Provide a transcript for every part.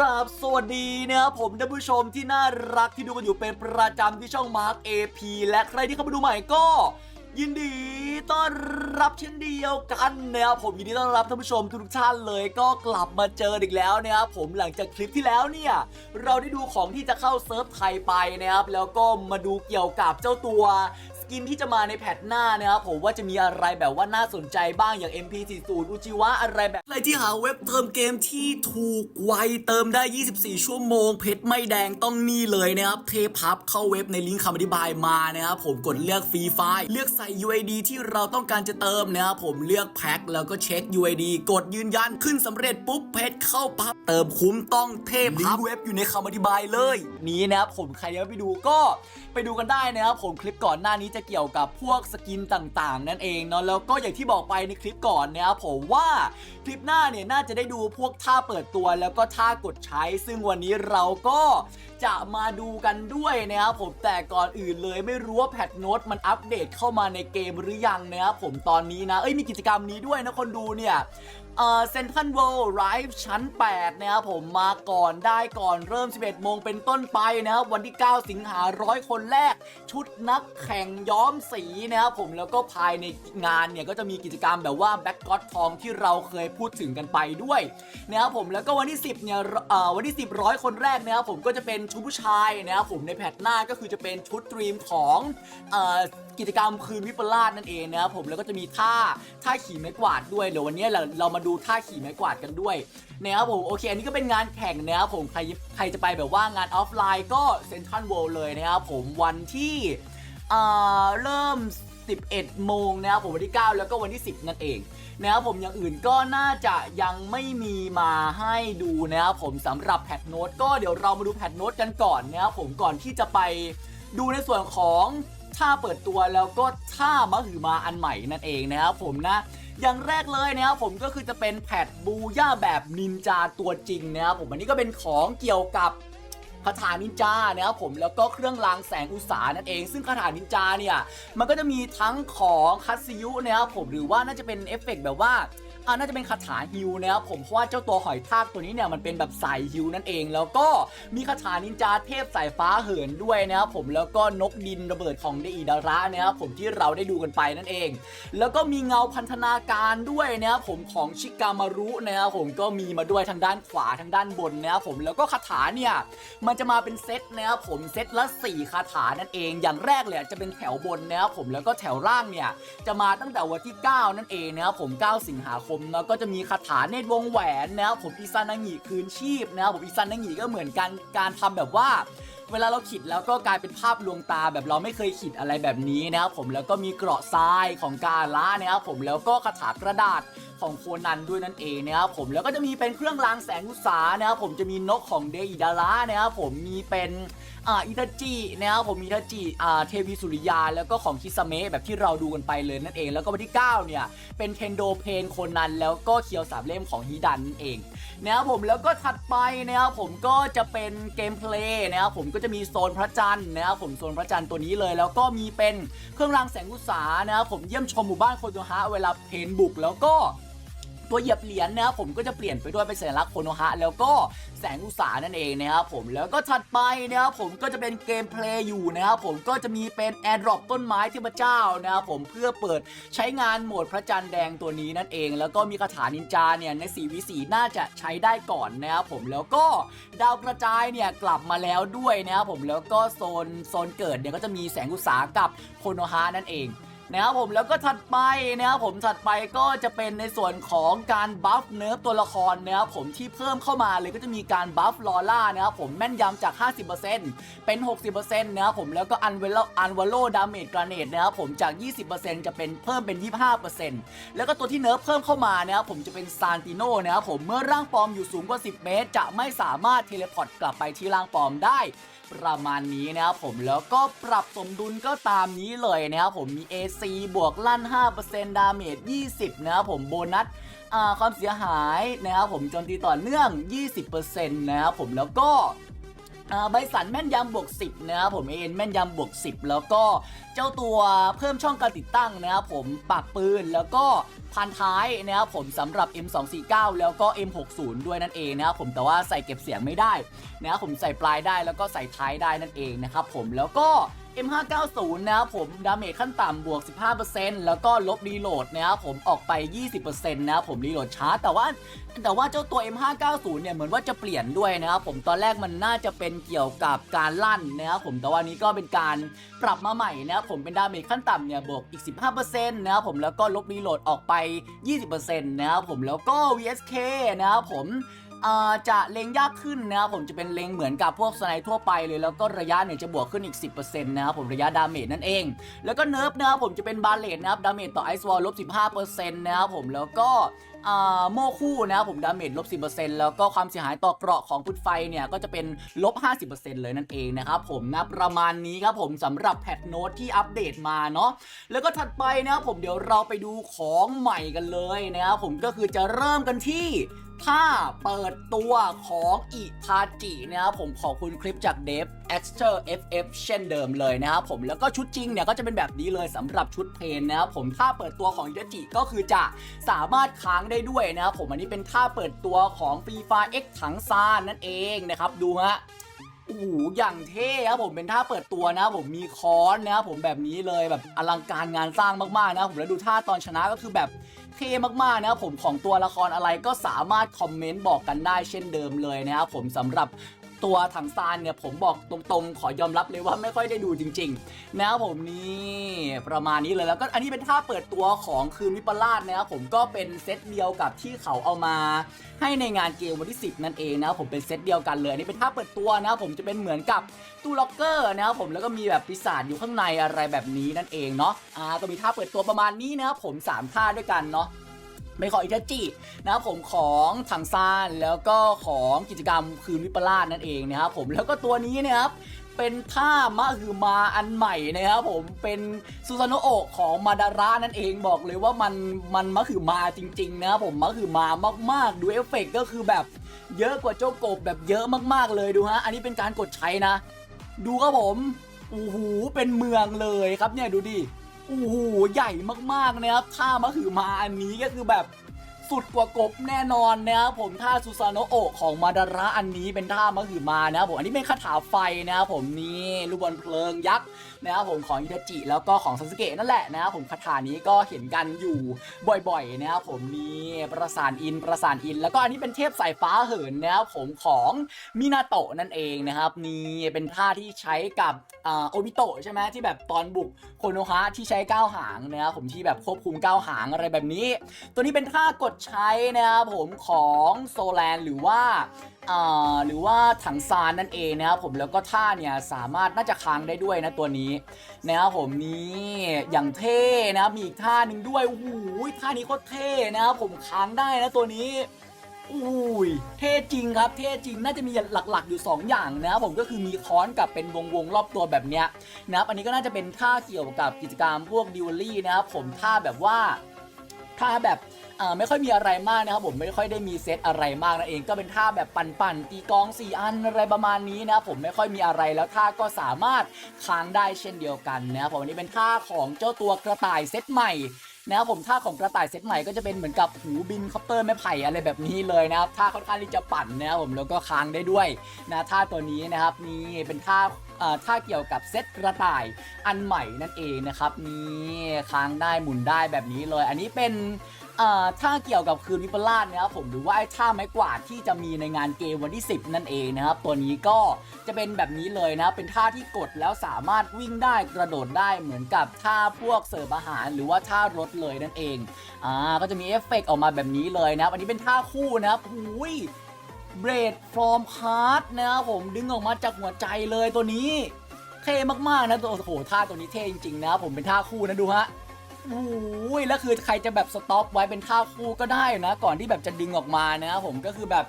ราบสวัสดีนะครับผมท่านผู้ชมที่น่ารักที่ดูกันอยู่เป็นประจำที่ช่องมาร์ค AP และใครที่เข้ามาดูใหม่ก็ ยินดีต้อนรับเช่นเดียวกันนะครับผมยินดีต้อนรับท่านผู้ชมทุกท่านเลยก็กลับมาเจออีกแล้วนะครับผมหลังจากคลิปที่แล้วเนี่ยเราได้ดูของที่จะเข้าเซิร์ฟไทยไปนะครับแล้วก็มาดูเกี่ยวกับเจ้าตัว กินที่จะมาในแพทหน้านะครับผมว่าจะมีอะไรแบบว่าน่าสนใจบ้างอย่าง MP40 อุจิวะอะไรแบบอะไรที่หาเว็บเติมเกมที่ถูกไวเติมได้ 24 ชั่วโมง เพชรไม่แดงต้องนี่เลยนะครับเทพับเข้าเว็บในลิงก์คำอธิบายมานะครับผมกดเลือกฟรีไฟล์เลือกใส่ UID ที่เราต้องการจะเติมนะครับผมเลือกแพ็คแล้วก็เช็ค UID กดยืนยันขึ้นสำเร็จปุ๊บเพชรเข้าปั๊บเติมคุ้มต้องเทพับเว็บอยู่ในคำอธิบายเลย นี้นะครับผมใครยังไม่ไปดูก็ไปดูกันได้นะครับผมคลิปก่อนหน้านี้จะเกี่ยวกับพวกสกินต่างๆ นั่นเองเนาะแล้วก็อย่างที่บอกไปในคลิปก่อนนะครับผมว่าคลิปหน้าเนี่ยน่าจะได้ดูพวกท่าเปิดตัวแล้วก็ท่ากดใช้ ซึ่งวันนี้เราก็ จะมาดูกันด้วยนะครับผมแต่ก่อนอื่นเลยไม่รู้ว่าแพทโน้ตมันอัปเดตเข้ามาในเกมหรือยังนะครับผมตอนนี้นะ เอ้ยมีกิจกรรมนี้ด้วยนะคนดูเนี่ยเอ่อเซนทันเวิลด์ไรฟ์ชั้น 8 นะครับผมมาก่อนได้ก่อนเริ่ม 11 โมงเป็นต้นไปนะครับวันที่ 9 สิงหาร้อยคนแรก ชุดนักแข่งย้อมสีนะครับผมแล้วก็ภายในงานเนี่ย ก็จะมีกิจกรรมแบบว่าแบ็กก็อตทองที่เราเคยพูดถึงกันไปด้วยนะครับผมแล้วก็วันที่ 10 เนี่ยเอ่อวันที่ 10 ร้อยคนแรกนะครับผมก็จะเป็นชุดผู้ชายนะครับผมในแพทหน้าก็คือจะเป็นชุดดรีมของอกิจกรรมคืนวิปลาสนั่นเองนะครับผมแล้วก็จะมีท่าท่าขี่ไม้กวาดด้วยเดี๋ยววันนี้เราเรามาดูท่าขี่ไม้กวาดกันด้วยนะครับผมโอเค อันนี้ก็เป็นงานแข่งนะครับผมใครใครจะไปแบบว่างานออฟไลน์ก็เซ็นทรัลเวิลด์เลยนะครับผมวันที่เริ่ม 11 โมงนะครับผมวันที่ 9 แล้วก็วันที่ 10 นั่นเองนะครับผมอย่างอื่นก็น่าจะยังไม่มีมาให้ดูนะครับผมสำหรับแพทโน้ตก็เดี๋ยวเรามาดูแพทโน้ตกันก่อนนะครับผมก่อนที่จะไปดูในส่วนของท่าเปิดตัวแล้วก็ท่ามหือมาอันใหม่นั่นเองนะครับผมนะอย่างแรกเลยนะครับผมก็คือจะเป็นแพดบูย่าแบบนินจาตัวจริงนะครับผมอันนี้ก็เป็นของเกี่ยวกับ คาถานินจานะครับผมแล้วก็เครื่องรางแสงอุตสานั่นเอง ซึ่งคาถานินจาเนี่ยมันก็จะมีทั้งของคัตซิยุนะครับผมหรือว่าน่าจะเป็นเอฟเฟกต์แบบว่า อ่าน่าจะเป็นคาถาฮิวนะครับผมเพราะว่าเจ้าตัวหอยทากตัวนี้เนี่ยมันเป็นแบบสายฮิวนั่นเอง แล้วก็มีคาถานินจาเทพสายฟ้าเหินด้วยนะครับผมแล้วก็นกดินระเบิดของเดอิดาระนะครับผมที่เราได้ดูกันไปนั่นเอง แล้วก็มีเงาพันธนาการด้วยนะครับผมของชิกามารุนะครับผมก็มีมาด้วยทางด้านขวาทางด้านบนนะครับผมแล้วก็คาถาเนี่ยมันจะมาเป็นเซตนะครับผมเซตละ 4 คาถานั่นเอง อย่างแรกเลยจะเป็นแถวบนนะครับผมแล้วก็แถวล่างเนี่ยจะมาตั้งแต่วันที่ 9 นั่นเองนะครับผม 9 สิงหาคมแล้วก็จะมีคาถาเนตรวงแหวนนะครับผมอิซานางิคืนชีพนะครับผมอิซานางิก็เหมือนกันการทำแบบว่า เวลาเราขิดแล้วก็กลายเป็นภาพลวงตาแบบเราไม่เคยขิดอะไรแบบนี้นะครับผมแล้วก็มีเกราะทรายของกาละนะครับผมแล้วก็คาถากระดาษของโคนันด้วยนั่นเองนะครับผมแล้วก็จะมีเป็นเครื่องรางแสงอุตสานะครับผมจะมีนกของเดอิดาระนะครับผมมีเป็น อ่าอิตาจินะครับผมมีอิตาจิอ่าเทวีสุริยาแล้วก็ของคิสเมะแบบที่เราดูกันไปเลยนั่นเอง แล้วก็วันที่ 9 เนี่ย เป็นเทนโดเพนโคนันแล้วก็เคียวสามเล่มของฮิดันนั่นเองนะครับผมแล้วก็ถัดไปนะครับผมก็จะเป็นเกมเพลย์นะครับผมก็จะมีโซนพระจันทร์นะครับผมโซนพระจันทร์ตัวนี้เลย แล้วก็มีเป็นเครื่องรางแสงอุตสานะครับผมเยี่ยมชมหมู่บ้านโคโนฮะเวลาเพนบุกแล้วก็ ตัวเหยียบเหรียญนะครับผมก็จะเปลี่ยนไปด้วยเป็นสัญลักษณ์โคโนฮะแล้วก็แสงอุตสานั่นเองนะครับผมแล้วก็ถัดไปนะครับผมก็จะเป็นเกมเพลย์อยู่นะครับผมก็จะมีเป็นแอร์ดรอปต้นไม้เทพเจ้านะครับผมเพื่อเปิดใช้งานโหมดพระจันทร์แดงตัวนี้นั่นเอง แล้วก็มีคาถานินจาเนี่ยใน4วิสีน่าจะใช้ได้ก่อนนะครับผมแล้วก็ดาวกระจายเนี่ยกลับมาแล้วด้วยนะครับผมแล้วก็โซนโซนเกิดเนี่ยก็จะมีแสงอุตสากับโคโนฮานั่นเอง นะครับผมแล้วก็ถัดไปนะครับผมถัดไปก็จะเป็นในส่วนของการบัฟเนิร์ฟตัวละครนะครับผมที่เพิ่มเข้ามาเลยก็จะมีการบัฟลอล่านะครับผมแม่นยำจาก 50%เป็น 60%นะครับผมแล้วก็อันเวลอันวโลดาเมจกราเนตนะครับผมจาก 20%จะเป็นเพิ่มเป็น 25%แล้วก็ตัวที่เนิร์ฟเพิ่มเข้ามานะครับผมจะเป็นซานติโนนะครับผมเมื่อร่างปลอมอยู่สูงกว่า 10 เมตร จะไม่สามารถเทเลพอร์ตกลับไปที่ร่างปลอมได้ ประมาณนี้นะครับผมแล้วก็ปรับสมดุลก็ตามนี้เลยนะครับผมมี AC บวกลั่น 5%ดาเมจ 20 นะครับผมโบนัสความเสียหายนะครับผมโจมตีต่อเนื่อง 20%นะครับผมแล้วก็ ใบสันแม่นยำบวก 10 นะครับผมเอ็นแม่นยำบวก 10 แล้วก็เจ้าตัวเพิ่มช่องการติดตั้งนะครับผมปากปืนแล้วก็พันท้ายนะครับผมสำหรับ M249 แล้วก็ M60 ด้วยนั่นเองนะครับผมแต่ว่าใส่เก็บเสียงไม่ได้นะครับผมใส่ปลายได้แล้วก็ใส่ท้ายได้นั่นเองนะครับผมแล้วก็ M590 นะครับผมดาเมจขั้นต่ำบวก 15%แล้วก็ลบรีโหลดนะครับผมออกไป 20%นะครับผมรีโหลดช้าแต่ว่าแต่ว่าเจ้าตัว M590 เนี่ยเหมือนว่าจะเปลี่ยนด้วยนะครับผมตอนแรกมันน่าจะเป็นเกี่ยวกับการลั่นนะครับผมแต่ว่านี้ก็เป็นการปรับมาใหม่นะครับผมเป็นดาเมจขั้นต่ำเนี่ยบวกอีก 15%นะครับผมแล้วก็ลบรีโหลดออกไป 20%นะครับผมแล้วก็ VSK นะครับผม จะเล็งยากขึ้นนะครับผมจะเป็นเล็งเหมือนกับพวกสไนด์ทั่วไปเลย แล้วก็ระยะเนี่ยจะบวกขึ้นอีก 10%นะครับผมระยะดาเมจนั่นเอง แล้วก็เนิร์ฟนะครับผมจะเป็นบาเลตนะครับดาเมจต่อไอซ์วอลลบ15%นะครับผมแล้วก็ โม่คู่นะครับผมดาเมจลบ 10%แล้วก็ความเสียหายต่อเกราะของพุทไฟเนี่ยก็จะเป็นลบ 50%เลยนั่นเองนะครับผมนะประมาณนี้ครับผมสำหรับแพทโน้ตที่อัปเดตมาเนาะแล้วก็ถัดไปนะครับผมเดี๋ยวเราไปดูของใหม่กันเลยนะครับผมก็คือจะเริ่มกันที่ถ้าเปิดตัวของอิทาจินะครับผมขอบคุณคลิปจากเดฟ e x t e r FF เช่นเดิมเลยนะครับผมแล้วก็ชุดจริงเนี่ยก็จะเป็นแบบนี้เลยสำหรับชุดเพลนนะครับผมถ้าเปิดตัวของอิทาจิก็คือจะสามารถค้างได้ด้วยนะครับผมอันนี้เป็นท่าเปิดตัวของฟีฟา X ถังซานนั่นเองนะครับดูฮะโอ้โหอย่างเท่ครับผมเป็นท่าเปิดตัวนะผมมีคอนนะครับผมแบบนี้เลยแบบอลังการงานสร้างมากๆนะผมแล้วดูท่าตอนชนะก็คือแบบเท่มากๆนะครับผมของตัวละครอะไรก็สามารถคอมเมนต์บอกกันได้เช่นเดิมเลยนะครับผมสำหรับ ตัวถังซานเนี่ยผมบอกตรงๆ ขอยอมรับเลยว่าไม่ค่อยได้ดูจริงๆนะครับผมนี่ประมาณนี้เลยแล้วก็อันนี้เป็นท่าเปิดตัวของคืนวิปลาสนะครับผมก็เป็นเซตเดียวกับที่เขาเอามา ให้ในงานเกมวันที่ 10 นั่นเองนะครับผมเป็นเซตเดียวกันเลยอันนี้เป็นท่าเปิดตัวนะครับผมจะเป็นเหมือนกับตู้ล็อกเกอร์นะครับผมแล้วก็มีแบบปีศาจอยู่ข้างในอะไรแบบนี้นั่นเองเนาะอ่าก็มีท่าเปิดตัวประมาณนี้นะครับผมสามท่าด้วยกันเนาะ ไม่ขออิทาจินะครับผมของถังซานแล้วก็ของกิจกรรมคืนวิปลาสนั่นเองนะครับผมแล้วก็ตัวนี้เนะครับเป็นท่ามะฮือมาอันใหม่นะครับผมเป็นซูซานโอะของมาดาระนั่นเองบอกเลยว่ามันมันมะฮือมาจริงๆนะครับผมมะฮือมามากๆดูเอฟเฟกต์ก็คือแบบเยอะกว่าเจ้ากบแบบเยอะมากๆเลยดูฮะอันนี้เป็นการกดใช้นะ ดูครับผมโอ้โหเป็นเมืองเลยครับเนี่ยดูดิ โอ้โหใหญ่มากๆนะครับท่ามะขือมาอันนี้ก็คือแบบ สุดกว่ากบแน่นอนนะครับผมท่าซูซานโนโอของมาดาระอันนี้เป็นท่ามะขือมานะครับผมอันนี้เป็นคาถาไฟนะครับผมนี่ลูกบอลเพลิงยักษ์นะครับผมของอิทาจิแล้วก็ของซันสเกะนั่นแหละนะครับผมคาถานี้ก็เห็นกันอยู่บ่อยๆนะครับผมนี่ประสานอินประสานอิน แล้วก็อันนี้เป็นเทพสายฟ้าเหินนะครับผมของมินาโตะนั่นเองนะครับนี่เป็นท่าที่ใช้กับโอบิโตะใช่ไหมที่แบบตอนบุกโคโนฮะที่ใช้ก้าวหางนะครับผมที่แบบควบคุมก้าวหางอะไรแบบนี้ ตัวนี้เป็นท่ากดใช้นะครับผมของโซแลนหรือว่าหรือว่าถังซานนั่นเองนะครับผมแล้วก็ท่าเนี่ยสามารถน่าจะค้างได้ด้วยนะตัวนี้นะครับผมนี่อย่างเท่นะครับมีอีกท่าหนึ่งด้วยโอ้โหท่านี้โคตรเท่นะครับผมค้างได้นะตัวนี้อุ้ยเท่จริงครับ เท่จริงน่าจะมีหลักๆอยู่ 2 อย่างนะครับผมก็คือมีค้อนกับเป็นวงวงๆรอบตัวแบบเนี้ยนะครับอันนี้ก็น่าจะเป็นท่าเกี่ยวกับกิจกรรมพวกดิวลี่นะครับผมท่าแบบว่าท่าแบบ อ่าไม่ค่อยมีอะไรมากนะครับผมไม่ค่อยได้มีเซตอะไรมากนั่นเอง ก็เป็นท่าแบบปั่นๆตีกลอง4อันอะไรประมาณนี้นะครับผมไม่ค่อยมีอะไรแล้วท่าก็สามารถค้างได้เช่นเดียวกันนะครับผมอันนี้เป็นท่าของเจ้าตัวกระต่ายเซตใหม่นะครับผมท่าของกระต่ายเซตใหม่ก็จะเป็นเหมือนกับหูบินคอปเตอร์ไม้ไผ่อะไรแบบนี้เลยนะครับท่าค่อนข้างที่จะปั่นนะครับผมแล้วก็ค้างได้ด้วยนะท่าตัวนี้นะครับนี่เป็นท่าท่าเกี่ยวกับเซตกระต่ายอันใหม่นั่นเองนะครับนี่ค้างได้หมุนได้แบบนี้เลย อันนี้เป็น ท่าเกี่ยวกับคืนวิปลาสนะครับผมหรือว่าไอ้ท่าไม้กวาดที่จะมีในงานเกมวันที่ 10 นั่นเองนะครับตัวนี้ก็จะเป็นแบบนี้เลยนะครับเป็นท่าที่กดแล้วสามารถวิ่งได้กระโดดได้เหมือนกับท่าพวกเสิร์ฟอาหาร หรือว่าท่ารถเลยนั่นเองอ่าก็จะมีเอฟเฟกต์ออกมาแบบนี้เลยนะครับอันนี้เป็นท่าคู่นะครับหุยเบรดฟอร์มคาร์ดนะครับผมดึงออกมาจากหัวใจเลยตัวนี้ เท่มากๆนะตัวโอ้โหท่าตัวนี้เท่จริงๆนะครับผมเป็นท่าคู่นะดูฮะ โอ้ยแล้วคือใครจะแบบสต็อปไว้เป็นท่าคู่ก็ได้นะ ก่อนที่แบบจะดึงออกมานะครับผมก็คือแบบ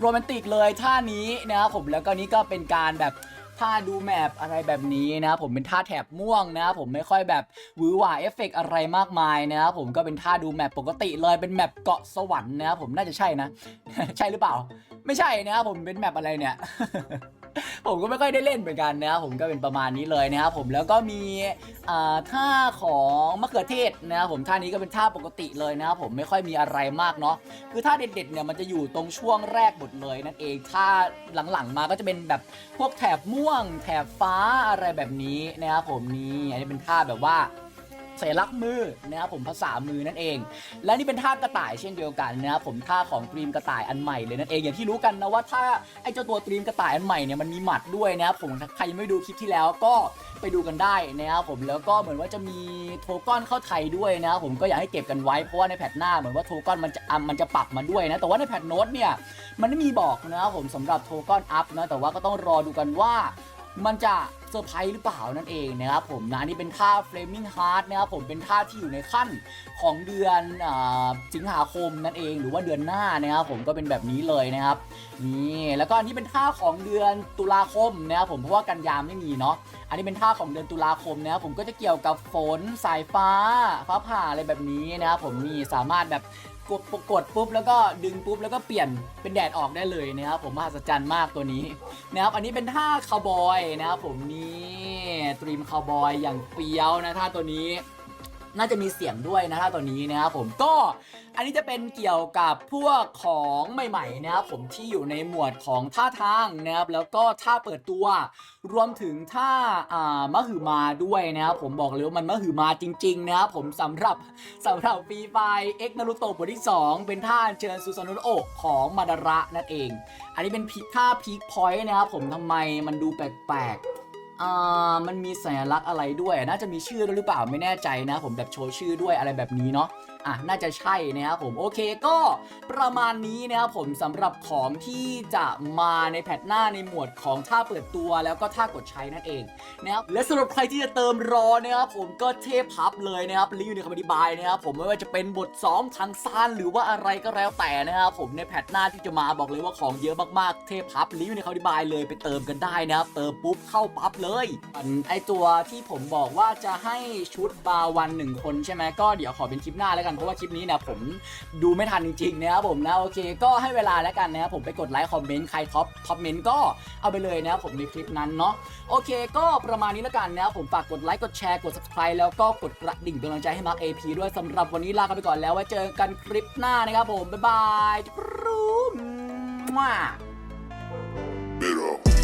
โรแมนติกเลยท่านี้นะครับผมแล้วก็นี้ก็เป็นการแบบท่าดูแมปอะไรแบบนี้นะครับผมเป็นท่าแถบม่วงนะครับผมไม่ค่อยแบบวือหวาเอฟเฟกต์อะไรมากมายนะครับผมก็เป็นท่าดูแมปปกติเลยเป็นแมปเกาะสวรรค์นะครับผมน่าจะใช่นะ ใช่หรือเปล่า ไม่ใช่นะครับผมเป็นแมปอะไรเนี่ย ผมก็ไม่ค่อยได้เล่นเหมือนกันนะครับผมก็เป็นประมาณนี้เลยนะครับผมแล้วก็มีท่าของมะเขือเทศนะครับผมท่านี้ก็เป็นท่าปกติเลยนะครับผมไม่ค่อยมีอะไรมากเนาะคือท่าเด็ดๆเนี่ยมันจะอยู่ตรงช่วงแรกหมดเลยนั่นเองท่าหลังๆมาก็จะเป็นแบบพวกแถบม่วง แถบฟ้าอะไรแบบนี้นะครับผมนี่อันนี้เป็นท่าแบบว่า สัญลักษณ์มือนะครับผมภาษามือนั่นเอง และนี่เป็นท่ากระต่ายเช่นเดียวกันนะครับผมท่าของตรีมกระต่ายอันใหม่เลยนั่นเองอย่างที่รู้กันนะว่าถ้าไอ้เจ้าตัวตรีมกระต่ายอันใหม่เนี่ยมันมีหมัดด้วยนะครับผมใครยังไม่ดูคลิปที่แล้วก็ไปดูกันได้นะครับผมแล้วก็เหมือนว่าจะมีโทก้อนเข้าไทยด้วยนะครับผมก็อยากให้เก็บกันไว้เพราะว่าในแพทหน้าเหมือนว่าโทก้อนมันจะมันจะปรับมาด้วยนะแต่ว่าในแพทโน้ตเนี่ยมันไม่มีบอกนะครับผมสำหรับโทก้อนอัพนะแต่ว่าก็ต้องรอดูกันว่า มันจะเซอร์ไพรส์หรือเปล่านั่นเองนะครับผมนะนี่เป็นท่า Flaming Heart นะครับผมเป็นท่าที่อยู่ในขั้นของเดือนอสิงหาคมนั่นเองหรือว่าเดือนหน้านะครับผมก็เป็นแบบนี้เลยนะครับนี่แล้วก็อันนี้เป็นท่าของเดือนตุลาคมนะครับผมเพราะว่ากันยามไม่มีเนาะอันนี้เป็นท่าของเดือนตุลาคมนะครับผมก็จะเกี่ยวกับฝนสายฟ้าฟ้าผ่าอะไรแบบนี้นะครับผมนี่สามารถแบบ กดกดปุ๊บแล้วก็ดึงปุ๊บแล้วก็เปลี่ยนเป็นแดดออกได้เลยนะครับผมมหัศจรรย์มากตัวนี้นะครับอันนี้เป็นท่าคาวบอยนะครับผมนี่ตรีมคาวบอยอย่างเฟี้ยวนะท่าตัวนี้ น่าจะมีเสียงด้วยนะท่าตัวนี้นะครับผมก็อันนี้จะเป็นเกี่ยวกับพวกของใหม่ๆนะครับผมที่อยู่ในหมวดของท่าทางนะครับแล้วก็ท่าเปิดตัว รวมถึงท่าอ่ามะหือมาด้วยนะครับผมบอกเลยว่ามันมะหือมาจริงๆนะครับผมสำหรับสำหรับฟรีไฟเอ็กนารูโตะบทที่ 2 เป็นท่าเชิญซูซานุโอะของมาดาระนั่นเอง อันนี้เป็นท่าพีคพอยต์นะครับผมทำไมมันดูแปลกๆ อ่ามันมีสัญลักษณ์อะไรด้วย น่าจะมีชื่อด้วยหรือเปล่าไม่แน่ใจนะ ผมแบบโชว์ชื่อด้วยอะไรแบบนี้เนาะ อะน่าจะใช่นะครับผมโอเคก็ประมาณนี้นะครับผมสำหรับของที่จะมาในแพทหน้าในหมวดของท่าเปิดตัวแล้วก็ท่ากดใช้นั่นเองนะครับและสำหรับใครที่จะเติมรอนะครับผมก็เทพพับเลยนะครับลิงก์อยู่ในคำอธิบายนะครับผมไม่ว่าจะเป็นบทซ้อมทางซานหรือว่าอะไรก็แล้วแต่นะครับผมในแพทหน้าที่จะมาบอกเลยว่าของเยอะมากๆ เทพพับลิงก์อยู่ในคำอธิบายเลยไปเติมกันได้นะครับเติมปุ๊บเข้าปั๊บเลยไอตัวที่ผมบอกว่าจะให้ชุดบาวันหนึ่งคนใช่ไหมก็เดี๋ยวขอเป็นคลิปหน้าแล้วกันเพราะว่าคลิปนี้เนี่ยผมดูไม่ทันจริงๆนะครับผมนะโอเค ก็ให้เวลาแล้วกันนะครับผมไปกดไลค์คอมเมนต์ใครท็อปท็อปเมนต์ก็เอาไปเลยนะครับผมในคลิปนั้นเนาะโอเค ก็ประมาณนี้แล้วกันนะครับผมฝากกดไลค์กดแชร์กด subscribe แล้วก็กดกระดิ่งเป็นกำลังใจให้มาร์ค AP ด้วยสำหรับวันนี้ลากันไปก่อนแล้วไว้เจอกันคลิปหน้านะครับผมบ๊ายบายจุ๊